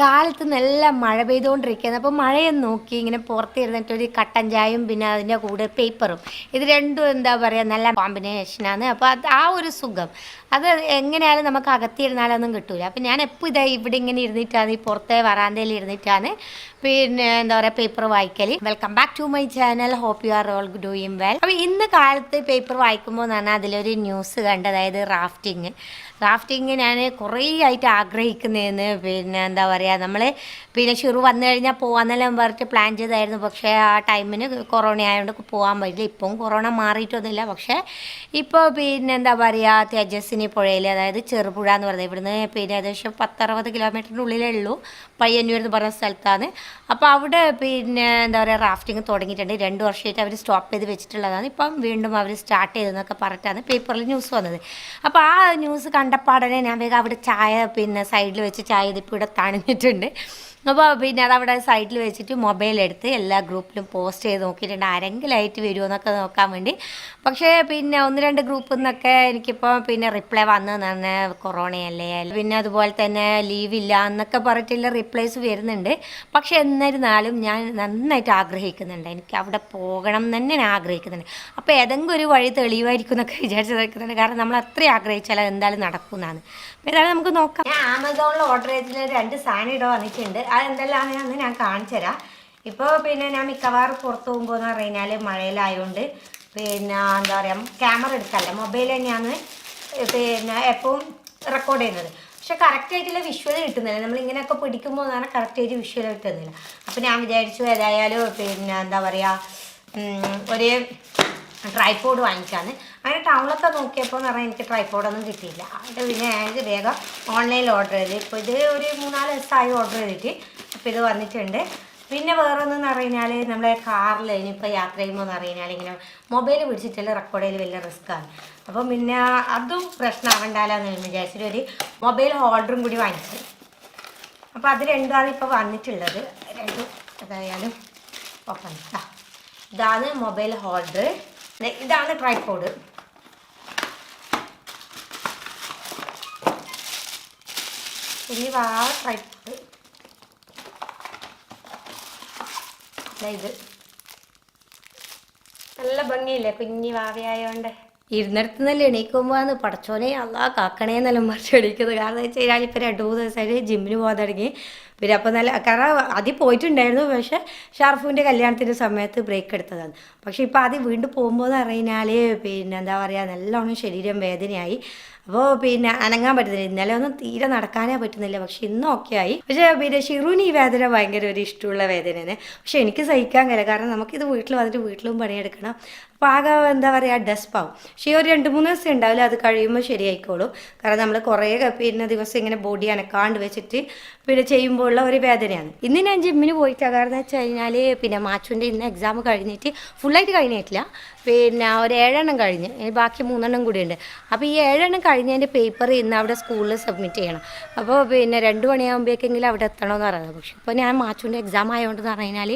കാലത്ത് നല്ല മഴ പെയ്തുകൊണ്ടിരിക്കുന്നത് അപ്പോൾ മഴയെ നോക്കി ഇങ്ങനെ പുറത്തിരുന്നിട്ട് ഒരു കട്ടൻ ചായയും പിന്നെ അതിന്റെ കൂടെ പേപ്പറും. ഇത് രണ്ടും എന്താ പറയുക നല്ല കോമ്പിനേഷനാണ് അപ്പോൾ അത് ആ ഒരു സുഖം. അത് എങ്ങനെയായാലും നമുക്ക് അകത്തിരുന്നാലൊന്നും കിട്ടില്ല അപ്പോൾ ഞാൻ എപ്പോൾ ഇതാ ഇവിടെ ഇങ്ങനെ ഇരുന്നിട്ടാണ് ഈ പുറത്തെ വരാന്തയിൽ ഇരുന്നിട്ടാണ് പിന്നെ എന്താ പറയുക paper വായിക്കൽ welcome back to my channel hope you are all doing well അപ്പോൾ ഇന്ന് കാലത്ത് പേപ്പർ വായിക്കുമ്പോൾ എന്ന് പറഞ്ഞാൽ അതിലൊരു ന്യൂസ് കണ്ട് അതായത് റാഫ്റ്റിങ് റാഫ്റ്റിങ് ഞാൻ കുറേ ആയിട്ട് ആഗ്രഹിക്കുന്നതെന്ന് പിന്നെ എന്താ പറയുക നമ്മൾ പിന്നെ ഷിറു വന്നു കഴിഞ്ഞാൽ പോകാന്നെല്ലാം പറഞ്ഞിട്ട് പ്ലാൻ ചെയ്തായിരുന്നു. പക്ഷേ ആ ടൈമിന് കൊറോണ ആയതുകൊണ്ട് പോകാൻ പറ്റില്ല. ഇപ്പം കൊറോണ മാറിയിട്ടൊന്നുമില്ല. പക്ഷേ ഇപ്പോൾ പിന്നെ എന്താ പറയുക തേജസ്വിനി പുഴയിൽ അതായത് ചെറുപുഴ എന്ന് പറയുന്നത് ഇവിടുന്ന് പിന്നെ ഏകദേശം പത്തറുപത് കിലോമീറ്ററിന്റെ ഉള്ളിലേ ഉള്ളൂ. പയ്യന്നൂർ എന്ന് പറഞ്ഞ സ്ഥലത്താണ്. അപ്പോൾ അവിടെ പിന്നെ എന്താ പറയുക റാഫ്റ്റിംഗ് തുടങ്ങിയിട്ടുണ്ട്. രണ്ട് വർഷമായിട്ട് അവർ സ്റ്റോപ്പ് ചെയ്ത് വെച്ചിട്ടുള്ളതാണ്. ഇപ്പം വീണ്ടും അവർ സ്റ്റാർട്ട് ചെയ്തെന്നൊക്കെ പറഞ്ഞിട്ടാണ് പേപ്പറിൽ ന്യൂസ് വന്നത്. അപ്പോൾ ആ ന്യൂസ് കണ്ടപ്പാടനെ ഞാൻ വേഗം അവിടെ ചായ പിന്നെ സൈഡിൽ വെച്ച് ചായ ഇതിപ്പോൾ ഇവിടെ തണിഞ്ഞിട്ടുണ്ട് അപ്പോൾ പിന്നെ അതവിടെ സൈഡിൽ വെച്ചിട്ട് മൊബൈൽ എടുത്ത് എല്ലാ ഗ്രൂപ്പിലും പോസ്റ്റ് ചെയ്ത് നോക്കിയിട്ടുണ്ട്. ആരെങ്കിലായിട്ട് വരുമോ എന്നൊക്കെ നോക്കാൻ വേണ്ടി. പക്ഷേ പിന്നെ ഒന്ന് രണ്ട് ഗ്രൂപ്പിൽ നിന്നൊക്കെ എനിക്കിപ്പോൾ പിന്നെ റിപ്ലൈ വന്നതെന്നാണ് കൊറോണയല്ലേ. പിന്നെ അതുപോലെ തന്നെ ലീവില്ല എന്നൊക്കെ പറഞ്ഞിട്ടുള്ള റിപ്ലൈസ് വരുന്നുണ്ട്. പക്ഷേ എന്നിരുന്നാലും ഞാൻ നന്നായിട്ട് ആഗ്രഹിക്കുന്നുണ്ട്. എനിക്ക് അവിടെ പോകണം എന്ന് തന്നെ ഞാൻ ആഗ്രഹിക്കുന്നുണ്ട് അപ്പോൾ ഏതെങ്കിലും ഒരു വഴി തെളിവായിരിക്കും എന്നൊക്കെ വിചാരിച്ചു നിൽക്കുന്നുണ്ട് കാരണം നമ്മൾ അത്രയും ആഗ്രഹിച്ചാൽ എന്തായാലും നടക്കുന്നതാണ് ഏതായാലും നമുക്ക് നോക്കാം. ഞാൻ ആമസോണിൽ ഓർഡർ ചെയ്തിട്ടുള്ള രണ്ട് സാധനം ഇവിടെ വന്നിട്ടുണ്ട്. അത് എന്തെല്ലാമാണെന്ന് ഞാൻ കാണിച്ചു തരാം. ഇപ്പോൾ പിന്നെ ഞാൻ മിക്കവാറും പുറത്ത് പോകുമ്പോൾ എന്ന് പറഞ്ഞു കഴിഞ്ഞാൽ മഴയിലായതുകൊണ്ട് പിന്നെ എന്താ പറയുക ക്യാമറ എടുക്കല്ല മൊബൈൽ തന്നെയാണ് പിന്നെ എപ്പോഴും റെക്കോർഡ് ചെയ്യുന്നത്. പക്ഷെ കറക്റ്റായിട്ടുള്ള വിഷ്വൽ കിട്ടുന്നില്ല. നമ്മൾ ഇങ്ങനെയൊക്കെ പിടിക്കുമ്പോൾ പറഞ്ഞാൽ ആയിട്ട് വിഷ്വൽ കിട്ടുന്നില്ല. അപ്പോൾ ഞാൻ വിചാരിച്ചു ഏതായാലും പിന്നെ എന്താ പറയുക ഒരു ട്രൈപോഡ് വാങ്ങിച്ചാണ് അങ്ങനെ ടൗണിലൊക്കെ നോക്കിയപ്പോൾ എന്ന് പറഞ്ഞാൽ എനിക്ക് ട്രൈപോഡൊന്നും കിട്ടിയില്ല. അവിടെ പിന്നെ ഞാൻ വേഗം ഓൺലൈനിൽ ഓർഡർ ചെയ്ത്. ഇപ്പോൾ ഇത് ഒരു മൂന്നാൽ ദിവസമായി ഓർഡർ ചെയ്തിട്ട് അപ്പോൾ ഇത് വന്നിട്ടുണ്ട്. പിന്നെ വേറൊന്നെന്ന് പറഞ്ഞാൽ നമ്മളെ കാറിൽ ഇനിയിപ്പോൾ യാത്ര ചെയ്യുമ്പോൾ എന്ന് പറഞ്ഞാൽ ഇങ്ങനെ മൊബൈൽ പിടിച്ചിട്ടുള്ള റെക്കോർഡ് ചെയ്യൽ വലിയ റിസ്ക്കാണ് അപ്പം പിന്നെ അതും പ്രശ്നമാവണ്ടാലോ എന്ന് വിചാരിച്ചിട്ട് ഒരു മൊബൈൽ ഹോൾഡറും കൂടി വാങ്ങിച്ചു. അപ്പോൾ അത് രണ്ടാണ് ഇപ്പോൾ വന്നിട്ടുള്ളത്. രണ്ടും അതായാലും ഓപ്പൺ ഇതാണ് മൊബൈൽ ഹോൾഡർ ഇതാണ് ട്രൈപോഡ് ഇനി വാ ട്രൈപോഡ് ഇത്. നല്ല ഭംഗിയില്ലേ കുഞ്ഞി വാവയായോണ്ട്. ഇരുന്നിടത്തുനിന്നല്ലേ എണീക്കുമ്പോൾ പടച്ചോനെ അല്ലാ കാക്കണേന്നെല്ലാം മറിച്ച് എണീക്കുന്നത്. കാരണം വെച്ചാൽ ഇപ്പൊ രണ്ട് മൂന്ന് ദിവസമായിട്ട് ജിമ്മിന് പോകാൻ തുടങ്ങി. പിന്നെ അപ്പോൾ നല്ല കാരണം ആദ്യം പോയിട്ടുണ്ടായിരുന്നു പക്ഷെ ഷാർഫുവിന്റെ കല്യാണത്തിന്റെ സമയത്ത് ബ്രേക്ക് എടുത്തതാണ്. പക്ഷേ ഇപ്പോൾ ആദ്യം വീണ്ടും പോകുമ്പോൾ എന്ന് പറഞ്ഞാൽ പിന്നെ എന്താ പറയുക നല്ലോണം ശരീരം വേദനയായി. അപ്പോൾ പിന്നെ അനങ്ങാൻ പറ്റുന്നില്ല. ഇന്നലെ ഒന്നും തീരെ നടക്കാനേ പറ്റുന്നില്ല പക്ഷെ ഇന്ന് ഒക്കെ ആയി. പക്ഷേ പിന്നെ ഷിറുവിന് ഈ വേദന ഭയങ്കര ഒരു ഇഷ്ടമുള്ള വേദനയാണ്. പക്ഷെ എനിക്ക് സഹിക്കാൻ കഴിയില്ല. കാരണം നമുക്കിത് വീട്ടിൽ വന്നിട്ട് വീട്ടിലും പണിയെടുക്കണം. ആകെ എന്താ പറയുക ഡസ്പാവും. പക്ഷേ ഒരു രണ്ട് മൂന്ന് ദിവസം ഉണ്ടാവില്ല അത് കഴിയുമ്പോൾ ശരിയായിക്കോളും. കാരണം നമ്മൾ കുറേ പിന്നെ ദിവസം ഇങ്ങനെ ബോഡി അനക്കാണ്ട് വെച്ചിട്ട് പിന്നെ ചെയ്യുമ്പോൾ ഉള്ള ഒരു വേദനയാണ്. ഇന്ന് ഞാൻ ജിമ്മിന് പോയിട്ടാണ് കാരണം വെച്ച് കഴിഞ്ഞാൽ പിന്നെ മാച്ചുവിന്റെ ഇന്ന് എക്സാം കഴിഞ്ഞിട്ട് ഫുള്ളായിട്ട് കഴിഞ്ഞിട്ടില്ല. പിന്നെ ഒരു ഏഴെണ്ണം കഴിഞ്ഞ് ബാക്കി മൂന്നെണ്ണം കൂടി ഉണ്ട്. അപ്പോൾ ഈ ഏഴെണ്ണം കഴിഞ്ഞതിന്റെ പേപ്പർ ഇന്ന് അവിടെ സ്കൂളിൽ സബ്മിറ്റ് ചെയ്യണം. അപ്പോൾ പിന്നെ രണ്ട് മണിയാകുമ്പോഴേക്കെങ്കിലും അവിടെ എത്തണമെന്ന് പറയുന്നത് പക്ഷേ ഇപ്പോൾ ഞാൻ മാച്ചുവിന്റെ എക്സാം ആയതുകൊണ്ടെന്ന് പറഞ്ഞു കഴിഞ്ഞാൽ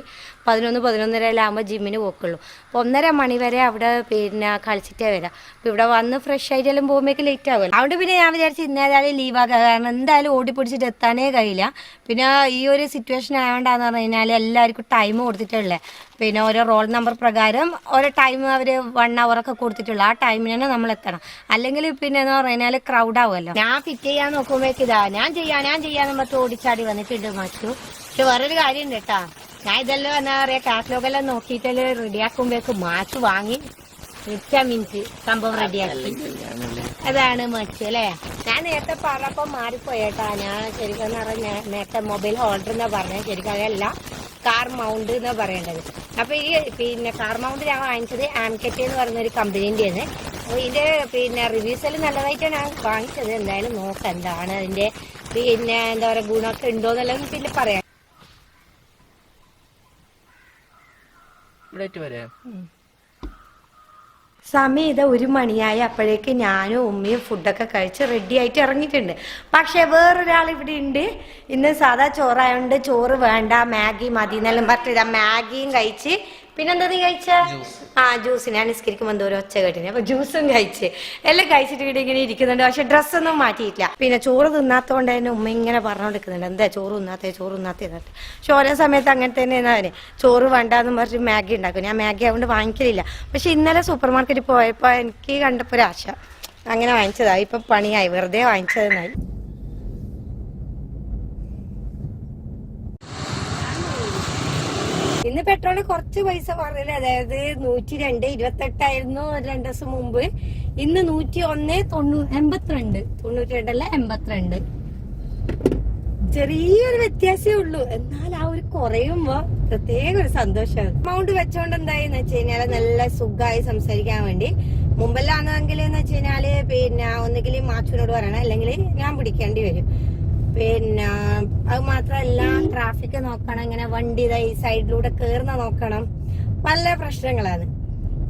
പതിനൊന്ന് പതിനൊന്നര ആകുമ്പോൾ ജിമ്മിന് പോക്കുള്ളൂ. അപ്പോൾ ഒന്നര മണി വരെ അവിടെ പിന്നെ കളിച്ചിട്ടേ വരാം. അപ്പോൾ ഇവിടെ വന്ന് ഫ്രഷ് ആയിട്ടെല്ലാം പോകുമ്പോഴേക്ക് ലേറ്റ് ആവുമല്ലോ. അതുകൊണ്ട് പിന്നെ ഞാൻ വിചാരിച്ചു ഇന്നേതായാലും ലീവാക്കുക കാരണം എന്തായാലും ഓടിപ്പിടിച്ചിട്ട് എത്താനേ കഴിയില്ല. പിന്നെ ഈ ഒരു സിറ്റുവേഷൻ ആയതുകൊണ്ടാന്ന് പറഞ്ഞു കഴിഞ്ഞാൽ എല്ലാവർക്കും ടൈം കൊടുത്തിട്ടുള്ളത് പിന്നെ ഓരോ റോൾ നമ്പർ പ്രകാരം ഓരോ ടൈം അവർ വൺ ഒക്കെ കൊടുത്തിട്ടുള്ളൂ. ആ ടൈമിന് തന്നെ നമ്മൾ എത്തണം. അല്ലെങ്കിൽ പിന്നെ എന്ന് പറഞ്ഞു കഴിഞ്ഞാൽ ക്രൗഡ് ആവുമല്ലോ. ഞാൻ ഫിറ്റ് ചെയ്യാൻ നോക്കുമ്പോഴേക്കിതാ ഞാൻ ചെയ്യാം ഞാൻ ചെയ്യാന്ന് പറഞ്ഞിട്ട് ഓടിച്ചാടി വന്നിട്ടുണ്ട് മറ്റു പക്ഷെ വേറൊരു കാര്യം ഉണ്ട് കേട്ടാ. ഞാൻ ഇതെല്ലാം എന്നാ പറയാ കാറ്റലോഗെല്ലാം നോക്കിയിട്ടെല്ലാം റെഡിയാക്കുമ്പോഴേക്ക് മാച്ച് വാങ്ങി മിനിറ്റ് സംഭവം റെഡിയാക്കി അതാണ് മച്ചു അല്ലേ? ഞാൻ നേരത്തെ പറഞ്ഞപ്പോ മാറിപ്പോയേട്ടാ ഞാൻ ശരിക്കും പറഞ്ഞാൽ നേരത്തെ മൊബൈൽ ഹോൾഡർ എന്നാ പറഞ്ഞത്. ശരിക്കും അതല്ല കാർ മൗണ്ട് എന്ന് പറയേണ്ടത്. അപ്പൊ ഈ പിന്നെ കാർ മൗണ്ട് ഞാൻ വാങ്ങിച്ചത് ആംകെറ്റ് എന്ന് പറയുന്ന ഒരു കമ്പനീന്റെയാണ് അപ്പൊ ഇതിന്റെ പിന്നെ റിവ്യൂസ് എല്ലാം നല്ലതായിട്ടാണ് ഞാൻ വാങ്ങിച്ചത്. എന്തായാലും നോക്കാം എന്താണ് അതിന്റെ പിന്നെ എന്താ പറയാ ഗുണമൊക്കെ ഉണ്ടോന്നെല്ലാം പിന്നെ പറയാം. ഇവിടെ വരെ. സമയം ഇതാ ഒരു മണിയായി. അപ്പോഴേക്ക് ഞാനും ഉമ്മയും ഫുഡൊക്കെ കഴിച്ച് റെഡി ആയിട്ട് ഇറങ്ങിയിട്ടുണ്ട്. പക്ഷെ വേറൊരാൾ ഇവിടെ ഉണ്ട്. ഇന്ന് സാധാ ചോറായോണ്ട് ചോറ് വേണ്ട മാഗി മതി എന്നെല്ലാം പറഞ്ഞിട്ട് മാഗിയും കഴിച്ച് പിന്നെന്താ നീ കഴിച്ച? ആ ജ്യൂസ് ഞാൻ നിസ്കരിക്കുമ്പോൾ എന്തോ ഒരു ഒച്ച കേട്ടിന്. അപ്പൊ ജ്യൂസും കഴിച്ച്. എല്ലാം കഴിച്ചിട്ട് ഇവിടെ ഇങ്ങനെ ഇരിക്കുന്നുണ്ട്. പക്ഷെ ഡ്രസ്സൊന്നും മാറ്റിയിട്ടില്ല. പിന്നെ ചോറ് തിന്നാത്തോണ്ട് തന്നെ ഉമ്മ ഇങ്ങനെ പറഞ്ഞുകൊണ്ടിരിക്കുന്നുണ്ട് എന്താ ചോറ് തിന്നാത്തേ ചോറ് തിന്നാത്തേ എന്നിട്ട്. പക്ഷെ ഓരോ സമയത്ത് അങ്ങനെ തന്നെ അവന്. ചോറ് വേണ്ടാന്ന് പറഞ്ഞ് മാഗി ഉണ്ടാക്കും. ഞാൻ മാഗി അതുകൊണ്ട് വാങ്ങിക്കലില്ല. പക്ഷെ ഇന്നലെ സൂപ്പർ മാർക്കറ്റിൽ പോയപ്പോ എനിക്ക് കണ്ടപ്പോ ഒരാശ അങ്ങനെ വാങ്ങിച്ചതായി ഇപ്പൊ പണിയായി. വെറുതെ വാങ്ങിച്ചതെന്നായി. ഇന്ന് പെട്രോളിന് കുറച്ച് പൈസ കുറഞ്ഞില്ല അതായത് നൂറ്റി രണ്ട് ഇരുപത്തെട്ടായിരുന്നു രണ്ടു ദിവസം മുമ്പ്. ഇന്ന് നൂറ്റി ഒന്ന് തൊണ്ണൂ എൺപത്തിരണ്ട്. തൊണ്ണൂറ്റി രണ്ടല്ല എൺപത്തിരണ്ട്. ചെറിയൊരു വ്യത്യാസമേ ഉള്ളൂ. എന്നാൽ ആ ഒരു കുറയുമ്പോ പ്രത്യേക ഒരു സന്തോഷമാണ് എമൗണ്ട് വെച്ചോണ്ട് എന്തായെന്ന് വെച്ച് കഴിഞ്ഞാൽ നല്ല സുഖമായി സംസാരിക്കാൻ വേണ്ടി. മുമ്പല്ലാന്നെങ്കിൽ എന്ന് വെച്ച് കഴിഞ്ഞാൽ പിന്നെ ഒന്നുകിൽ മാച്ചുവിനോട് പറയണം അല്ലെങ്കിൽ ഞാൻ പിടിക്കേണ്ടി വരും. പിന്നെ അത് മാത്രമല്ല ട്രാഫിക് നോക്കണം ഇങ്ങനെ വണ്ടി ഇതായി സൈഡിലൂടെ കേറുന്ന നോക്കണം. പല പ്രശ്നങ്ങളാണ്.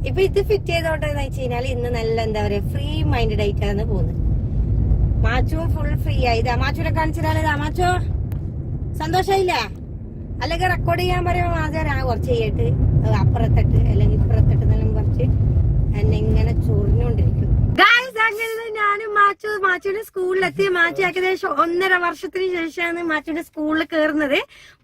ഇപ്പൊ ഇത് ഫിറ്റ് ചെയ്തോണ്ടെന്ന് വെച്ച് കഴിഞ്ഞാൽ ഇന്ന് നല്ല എന്താ പറയാ ഫ്രീ മൈൻഡഡ് ആയിട്ടാണ് പോകുന്നത്. മാച്ചുവും ഫുൾ ഫ്രീ ആയി. ഇതാ കാണിച്ചതാണ്. കാണിച്ചാലേ മാച്ചോ സന്തോഷായില്ല? അല്ലെങ്കിൽ റെക്കോർഡ് ചെയ്യാൻ പറയുമ്പോ ആദ്യം ആ കുറച്ച് ചെയ്യട്ട് അപ്പുറത്തട്ട് അപ്പുറത്തിട്ട് അല്ലെങ്കിൽ ഇപ്പുറത്തട്ട് എന്നെല്ലാം കുറച്ച് എന്നെ ഇങ്ങനെ ചൊറിഞ്ഞോണ്ടിരിക്കും അങ്ങനെ ഞാനും മാച്ചു മാച്ചുവിന്റെ സ്കൂളിലെത്തി. മാച്ചു ഏകദേശം ഒന്നര വർഷത്തിന് ശേഷമാണ് മാച്ചുവിന്റെ സ്കൂളിൽ കയറുന്നത്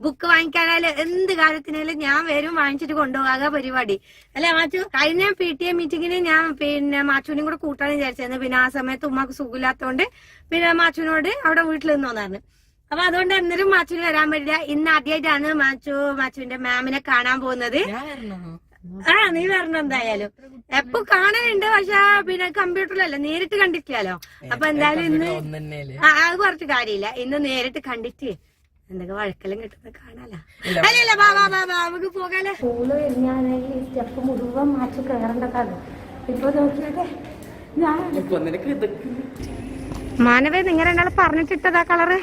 ബുക്ക് വാങ്ങിക്കാനായാലും എന്ത് കാര്യത്തിനായാലും ഞാൻ വരും വാങ്ങിച്ചിട്ട് കൊണ്ടുപോകാ പരിപാടി. അല്ലെ മാച്ചു? കഴിഞ്ഞ പി ടി എ മീറ്റിങ്ങിന് ഞാൻ പിന്നെ മാച്ചുവിനെയും കൂടെ കൂട്ടാൻ വിചാരിച്ചായിരുന്നു പിന്നെ ആ സമയത്ത് ഉമ്മക്ക് സുഖമില്ലാത്തോണ്ട് പിന്നെ മാച്ചുവിനോട് അവിടെ വീട്ടിൽ നിന്ന് വന്നായിരുന്നു അപ്പൊ അതുകൊണ്ട് അന്നേരം മാച്ചുവിന് വരാൻ പറ്റില്ല. ഇന്ന് ആദ്യമായിട്ടാണ് മാച്ചു മാച്ചുവിന്റെ മാമിനെ കാണാൻ പോകുന്നത്. ആ നീ വരണം എന്തായാലും. എപ്പൊ കാണാനുണ്ട് പക്ഷെ പിന്നെ കമ്പ്യൂട്ടറിലല്ല നേരിട്ട് കണ്ടിട്ടില്ലല്ലോ. അപ്പൊ എന്തായാലും ഇന്ന് ആ, അത് കുറച്ച് കാര്യമില്ല. ഇന്ന് നേരിട്ട് കണ്ടിട്ട് എന്തൊക്കെ വഴക്കെല്ലാം കിട്ടുന്ന കാണാലോ. അല്ലല്ല വാ വാ വാ വാ നമുക്ക് പോകാലോ. സ്കൂൾ സ്റ്റെപ്പ് മുഴുവൻ മാറ്റി കയറേണ്ടതാണ് ഇപ്പൊ നോക്കിയാട്ടെ മാനവേ നിങ്ങൾ രണ്ടാളെ പറഞ്ഞിട്ടിട്ടതാ കളറ്.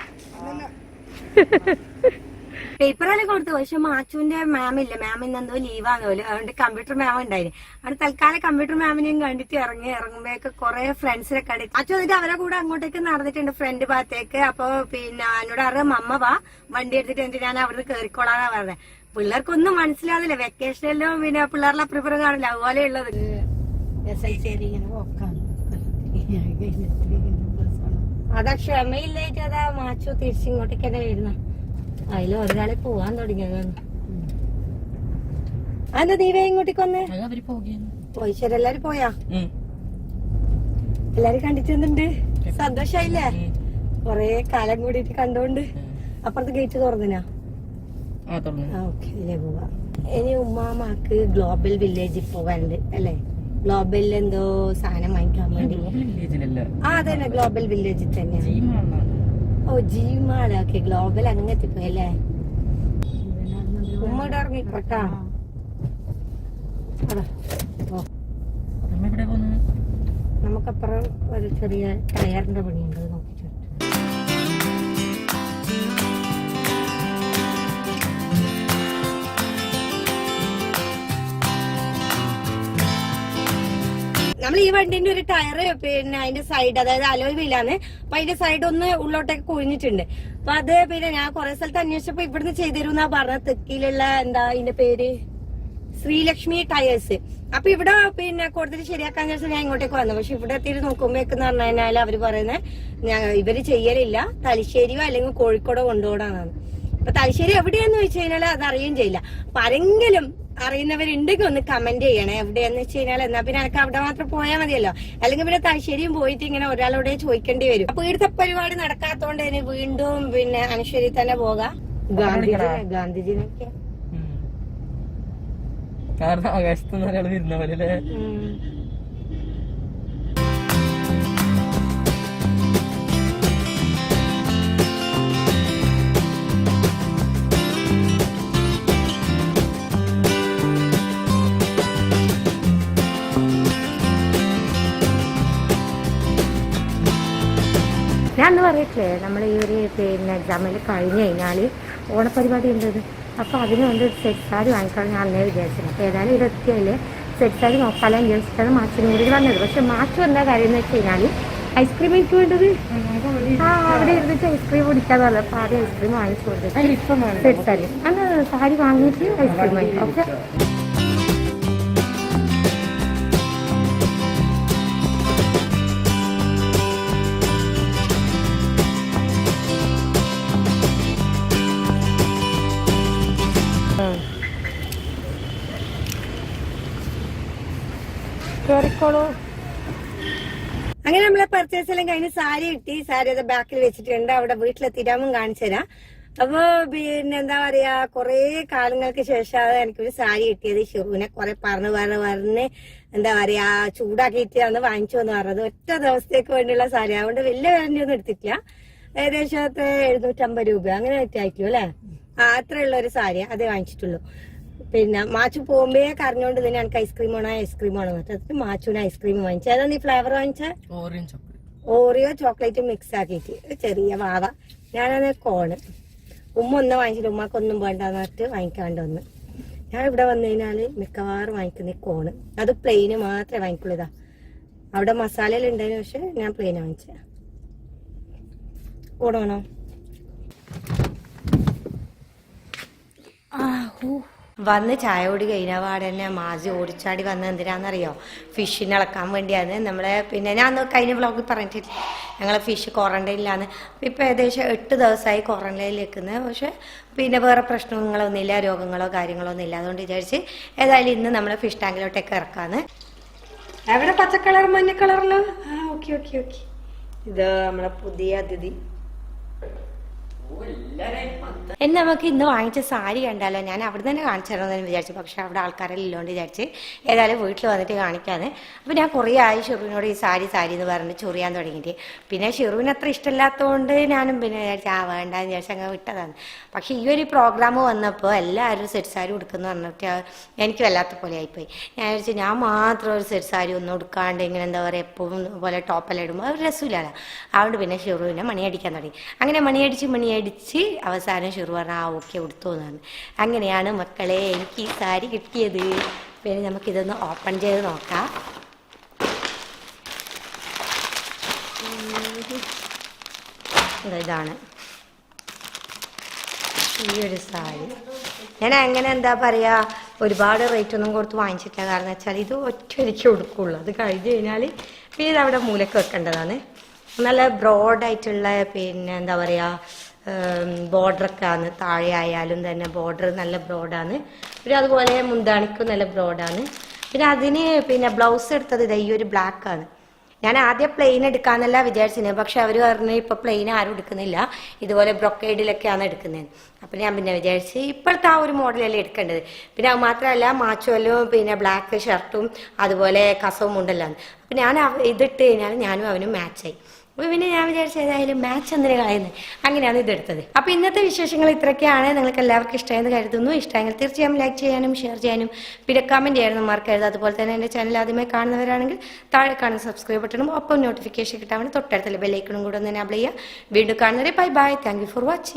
പേപ്പറെല്ലാം കൊടുത്തു. പക്ഷെ മാച്ചുവിന്റെ മാം ഇല്ല? മാം ഇന്ന് എന്തോ ലീവാന്ന് പോലും അതുകൊണ്ട് കമ്പ്യൂട്ടർ മാം ഉണ്ടായിരുന്നു അവിടെ തൽക്കാലം കമ്പ്യൂട്ടർ മാമിനെയും കണ്ടിട്ട് ഇറങ്ങി ഇറങ്ങുമ്പോഴൊക്കെ കുറെ ഫ്രണ്ട്സിനെ കണ്ടി മാച്ചു വന്നിട്ട് അവരെ കൂടെ അങ്ങോട്ടേക്ക് നടന്നിട്ടുണ്ട് ഫ്രണ്ട് ഭാഗത്തേക്ക്. അപ്പൊ പിന്നെ എന്നോട് അറിയാം അമ്മ വാ വണ്ടി എടുത്തിട്ട് എന്നിട്ട് ഞാൻ അവിടെ കയറിക്കോളാന്നാ പറഞ്ഞത് പിള്ളേർക്കൊന്നും മനസ്സിലാവില്ല വെക്കേഷനിലും പിന്നെ പിള്ളേരുടെ അപ്പുറം കാണില്ല. അതുപോലെ ഉള്ളത്. അതാ ക്ഷമയില്ലായിട്ട് അതാ മാച്ചു തിരിച്ചിങ്ങോട്ടേക്ക് തന്നെ വരുന്ന. അതിൽ ഒരാളെ പോവാൻ തുടങ്ങിയതാണ്. അതെന്താ ദീപ ഇങ്ങോട്ടേക്ക് വന്നേ? പോയി ശരി എല്ലാരും പോയാ? എല്ലാരും കണ്ടിട്ടുണ്ട് സന്തോഷായില്ലേ? കൊറേ കാലം കൂടിയിട്ട് കണ്ടോണ്ട് അപ്പുറത്ത് ഗേറ്റ് തുറന്നിനാ? ആ തുറന്നു. ആ ഓക്കെ പോവാ. ഇനി ഉമ്മാമാക്ക് ഗ്ലോബൽ വില്ലേജിൽ പോകാനുണ്ട് അല്ലേ? ഗ്ലോബലിൽ എന്തോ സാധനം വാങ്ങിക്കാൻ വേണ്ടി. ആ അതന്നെ ഗ്ലോബൽ വില്ലേജിൽ തന്നെയാണ് ഓ ഓക്കെ ഗ്ലോബൽ ഉമ്മയുടെ ഇറങ്ങിക്കോട്ടാ എവിടെ പോകുന്നു നമുക്കപ്പുറം ഒരു ചെറിയ ടയറിന്റെ പണിയുണ്ട് അത് നമ്മൾ ഈ വണ്ടിന്റെ ഒരു ടയർ പിന്നെ അതിന്റെ സൈഡ് അതായത് അലോയ് വീലാണ് അപ്പൊ അതിന്റെ സൈഡ് ഒന്ന് ഉള്ളോട്ടേക്ക് കുഴിഞ്ഞിട്ടുണ്ട്. അപ്പൊ അത് പിന്നെ ഞാൻ കുറെ സ്ഥലത്ത് അന്വേഷിച്ചപ്പോ ഇവിടുന്ന് ചെയ്തിരുന്നാ പറഞ്ഞ തെക്കിലുള്ള എന്താ അതിന്റെ പേര്? ശ്രീലക്ഷ്മി ടയേഴ്സ് അപ്പൊ ഇവിടെ പിന്നെ കൂടുതൽ ശരിയാക്കാൻ ചോദിച്ചാൽ ഞാൻ ഇങ്ങോട്ടേക്ക് വന്നു. പക്ഷെ ഇവിടെ എത്തിയിട്ട് നോക്കുമ്പോഴേക്കെന്ന് പറഞ്ഞു കഴിഞ്ഞാൽ അവർ പറയുന്നത് ഞാൻ ഇവർ ചെയ്യലില്ല. തലശ്ശേരിയോ അല്ലെങ്കിൽ കോഴിക്കോടോ കൊണ്ടുപോകണമെന്നാണ് അപ്പൊ തലശ്ശേരി എവിടെയാന്ന് ചോദിച്ചു കഴിഞ്ഞാൽ അത് അറിയുകയും ചെയ്യില്ല. അപ്പൊ ആരെങ്കിലും അറിയുന്നവരുണ്ടെങ്കിൽ ഒന്ന് കമന്റ് ചെയ്യണേ. എവിടെയാന്ന് വെച്ച് കഴിഞ്ഞാൽ എന്നാ പിന്നെ എനിക്ക് അവിടെ മാത്രം പോയാൽ മതിയല്ലോ. അല്ലെങ്കിൽ പിന്നെ തലശ്ശേരിയും പോയിട്ട് ഇങ്ങനെ ഒരാളോടെ ചോദിക്കേണ്ടി വരും. അപ്പൊ ഇവിടുത്തെ പരിപാടി നടക്കാത്തോണ്ട് തന്നെ വീണ്ടും പിന്നെ അനശ്വരി തന്നെ പോകാം. ഗാന്ധിജി ഗാന്ധിജിനൊക്കെ. കാരണം ആകാശത്ത് നിന്ന് ഒരാൾ വരുന്ന പോലെ അന്ന് പറയട്ടില്ലേ നമ്മൾ ഈ ഒരു പിന്നെ എക്സാമിൽ കഴിഞ്ഞ് കഴിഞ്ഞാൽ ഓണപരിപാടി ഉണ്ടത്. അപ്പോൾ അതിന് വേണ്ടി ഒരു സെറ്റ് സാരി വാങ്ങിക്കണം ഞാൻ അന്നേ വിചാരിച്ചത് അപ്പോൾ ഏതായാലും ഇവിടെ എത്തിയാൽ സെറ്റ് സാരി നോക്കാലോ വിചാരിച്ചിട്ടാണ് മാച്ചിനും കൂടി വന്നത്. പക്ഷെ മാച്ച് വന്ന കാര്യം എന്ന് വെച്ച് കഴിഞ്ഞാൽ ഐസ്ക്രീം എനിക്ക് വേണ്ടത്? ആ അവിടെ ഇരുന്നിട്ട് ഐസ്ക്രീം കുടിക്കാന്ന് പറഞ്ഞത് അപ്പോൾ ആദ്യം ഐസ്ക്രീം വാങ്ങിച്ചു ഇപ്പം സെറ്റ് സാരി. അന്ന് സാരി വാങ്ങിയിട്ട് ഐസ്ക്രീം വാങ്ങിക്കും ഓക്കെ. കേറിക്കോളൂ. അങ്ങനെ നമ്മളെ പർച്ചേസ് എല്ലാം കഴിഞ്ഞ് സാരി കിട്ടി. സാരി അത് ബാക്കിൽ വെച്ചിട്ടുണ്ട്. അവിടെ വീട്ടിലെത്തിരാമും കാണിച്ചു തരാം. അപ്പൊ പിന്നെ എന്താ പറയാ കൊറേ കാലങ്ങൾക്ക് ശേഷമാണ് എനിക്കൊരു സാരി കിട്ടിയത് ഷിറുവിനെ കുറെ പറഞ്ഞു പറഞ്ഞു പറഞ്ഞ് എന്താ പറയാ ചൂടാക്കിയിട്ട് അന്ന് വാങ്ങിച്ചു എന്ന് പറഞ്ഞത്. ഒറ്റ ദിവസത്തേക്ക് വേണ്ടിയുള്ള സാരി. അതുകൊണ്ട് വലിയ വിലയൊന്നും എടുത്തിട്ടില്ല. ഏകദേശം എഴുന്നൂറ്റമ്പത് രൂപ അങ്ങനെ ആയിരിക്കും അല്ലെ? ആ അത്രയുള്ള ഒരു സാരി അതേ വാങ്ങിച്ചിട്ടുള്ളൂ. പിന്നെ മാച്ചു പോകുമ്പേ കറിഞ്ഞോണ്ട് തന്നെ എനിക്ക് ഐസ്ക്രീം വേണോ ഐസ്ക്രീം വേണോ മറ്റേ മാച്ചുവിന് ഐസ്ക്രീം വാങ്ങിച്ചു. ഏതാ നീ ഫ്ലേവർ വാങ്ങിച്ച? Orange chocolate. Oreo chocolate mix ആക്കിയിട്ട്. ചെറിയ വാവ. ഞാനത് കോണ്. ഉമ്മ ഒന്ന് വാങ്ങിച്ചിട്ട് ഉമ്മക്കൊന്നും വേണ്ടെന്ന് പറഞ്ഞിട്ട് വാങ്ങിക്കാണ്ട് വന്ന്. ഞാൻ ഇവിടെ വന്നു കഴിഞ്ഞാൽ മിക്കവാറും വാങ്ങിക്കുന്ന ഈ കോണ്. അത് പ്ലെയിന് മാത്രമേ വാങ്ങിക്കുള്ളൂ ഇതാ. അവിടെ മസാല ഉണ്ടായിരുന്നു പക്ഷെ ഞാൻ പ്ലെയിൻ വാങ്ങിച്ച. കൂടണോ വന്ന് ചായ ഓടി കഴിഞ്ഞ പാടന്നെ മാസി ഓടിച്ചാടി വന്ന്. എന്തിനാണെന്നറിയോ ഫിഷിനെ ഇളക്കാൻ വേണ്ടിയാണ്. നമ്മളെ പിന്നെ ഞാൻ കഴിഞ്ഞ വ്ളോഗിൽ പറഞ്ഞിട്ടില്ല? ഞങ്ങൾ ഫിഷ് ക്വാറന്റൈനിലാണ് ഇപ്പം ഏകദേശം എട്ട് ദിവസമായി ക്വാറന്റൈനിൽ നിൽക്കുന്നത് പക്ഷേ പിന്നെ വേറെ പ്രശ്നങ്ങളൊന്നുമില്ല രോഗങ്ങളോ കാര്യങ്ങളോ ഒന്നും അതുകൊണ്ട് വിചാരിച്ച് ഏതായാലും ഇന്ന് നമ്മൾ ഫിഷ് ടാങ്കിലോട്ടൊക്കെ ഇറക്കാന്ന്. എവിടെ പച്ച കളർ മഞ്ഞ കളറിലോ ആ ഓക്കെ ഓക്കെ ഓക്കെ ഇത് നമ്മളെ പുതിയ അതിഥി. എന്നെ നമുക്ക് ഇന്ന് വാങ്ങിച്ച സാരി കണ്ടാലോ? ഞാൻ അവിടെ തന്നെ കാണിച്ചു തരണമെന്ന് വിചാരിച്ചു. പക്ഷെ അവിടെ ആൾക്കാരെല്ലാം വിചാരിച്ച് ഏതായാലും വീട്ടിൽ വന്നിട്ട് കാണിക്കാന്ന്. അപ്പം ഞാൻ കുറേ ആയി ഷെറുവിനോട് ഈ സാരി സാരി എന്ന് പറഞ്ഞ് ചൊറിയാൻ തുടങ്ങിയിട്ട്. പിന്നെ ഷെറുവിന് അത്ര ഇഷ്ടമില്ലാത്തതുകൊണ്ട് ഞാനും പിന്നെ വിചാരിച്ചു ആ വേണ്ടെന്ന് വിചാരിച്ചു അങ്ങ് വിട്ടതാണ്. പക്ഷേ ഈ ഒരു പ്രോഗ്രാം വന്നപ്പോൾ എല്ലാവരും സെറ്റ് സാരി ഉടുക്കുന്നു പറഞ്ഞിട്ട് എനിക്ക് വല്ലാത്ത പോലെ ആയിപ്പോയി. ഞാൻ വിചാരിച്ചു ഞാൻ മാത്രം ഒരു സെറ്റ് സാരി ഒന്നും ഉടുക്കാണ്ട് ഇങ്ങനെ എന്താ പറയുക എപ്പോഴും പോലെ ടോപ്പെല്ലാം ഇടുമ്പോൾ ഒരു രസമില്ലല്ലോ. അതുകൊണ്ട് പിന്നെ ഷെറുവിനെ മണിയടിക്കാൻ തുടങ്ങി. അങ്ങനെ മണിയടിച്ച് മണിയടിച്ച് അവസാനം ഷിറു പറഞ്ഞു ആ ഓക്കെ ഉടുത്തു എന്നാണ് അങ്ങനെയാണ് മക്കളെ എനിക്ക് ഈ സാരി കിട്ടിയത്. പിന്നെ നമുക്കിതൊന്ന് ഓപ്പൺ ചെയ്ത് നോക്കാം. ഇതാണ്. ഈ ഒരു സാരി. ഞാൻ അങ്ങനെ എന്താ പറയുക ഒരുപാട് റേറ്റ് ഒന്നും കൊടുത്ത് വാങ്ങിച്ചിട്ടില്ല. കാരണം വെച്ചാൽ ഇത് ഒറ്റയടിക്ക് കൊടുക്കുള്ളൂ അത് കഴിഞ്ഞ് കഴിഞ്ഞാൽ പിന്നെ അവിടെ മൂലക്ക് വെക്കേണ്ടതാണ്. നല്ല ബ്രോഡായിട്ടുള്ള പിന്നെ എന്താ പറയാ ബോർഡറൊക്കെ ആണ് താഴെ ആയാലും തന്നെ ബോർഡർ നല്ല ബ്രോഡാണ്. പിന്നെ അതുപോലെ മുന്താണിക്കും നല്ല ബ്രോഡാണ്. പിന്നെ അതിന് പിന്നെ ബ്ലൗസ് എടുത്തത് ഇതാ ഈ ഒരു ബ്ലാക്ക് ആണ് ഞാൻ ആദ്യം പ്ലെയിൻ എടുക്കാന്നല്ല വിചാരിച്ചിരുന്നത് പക്ഷെ അവർ പറഞ്ഞു ഇപ്പൊ പ്ലെയിൻ ആരും എടുക്കുന്നില്ല. ഇതുപോലെ ബ്രൊക്കേഡിലൊക്കെയാണ് എടുക്കുന്നത് അപ്പൊ ഞാൻ പിന്നെ വിചാരിച്ച് ഇപ്പോഴത്തെ ആ ഒരു മോഡലല്ലേ എടുക്കേണ്ടത്. പിന്നെ അത് മാത്രമല്ല മാച്ചുവലും പിന്നെ ബ്ലാക്ക് ഷർട്ടും അതുപോലെ കസവും ഉണ്ടല്ലോ അപ്പൊ ഞാൻ ഇതിട്ട് കഴിഞ്ഞാൽ ഞാനും അവനും മാച്ചായി അപ്പൊ പിന്നെ ഞാൻ വിചാരിച്ചു ഏതായാലും മാച്ച് എന്തിനു കളയുന്നത് അങ്ങനെയാണ് ഇതെടുത്തത് അപ്പോൾ ഇന്നത്തെ വിശേഷങ്ങൾ ഇത്രയൊക്കെയാണ്. നിങ്ങൾക്ക് എല്ലാവർക്കും ഇഷ്ടമായെന്ന് കരുതുന്നു. ഇഷ്ടമെങ്കിൽ തീർച്ചയായും ലൈക്ക് ചെയ്യാനും ഷെയർ ചെയ്യാനും പിന്നെ കമന്റ് ചെയ്യാനും മറക്കരുത്. അതുപോലെ തന്നെ എന്റെ ചാനൽ ആദ്യമായി കാണുന്നവരാണെങ്കിൽ താഴെ കാണുന്ന സബ്സ്ക്രൈബ് ബട്ടണും ഒപ്പം നോട്ടിഫിക്കേഷൻ കിട്ടാൻ വേണ്ടി തൊട്ടടുത്തുള്ള ബെല്ലൈക്കണും കൂടെ ഒന്ന് എനാബിൾ ചെയ്യുക. വീണ്ടും കാണുന്നവരെ bye bye thank for watching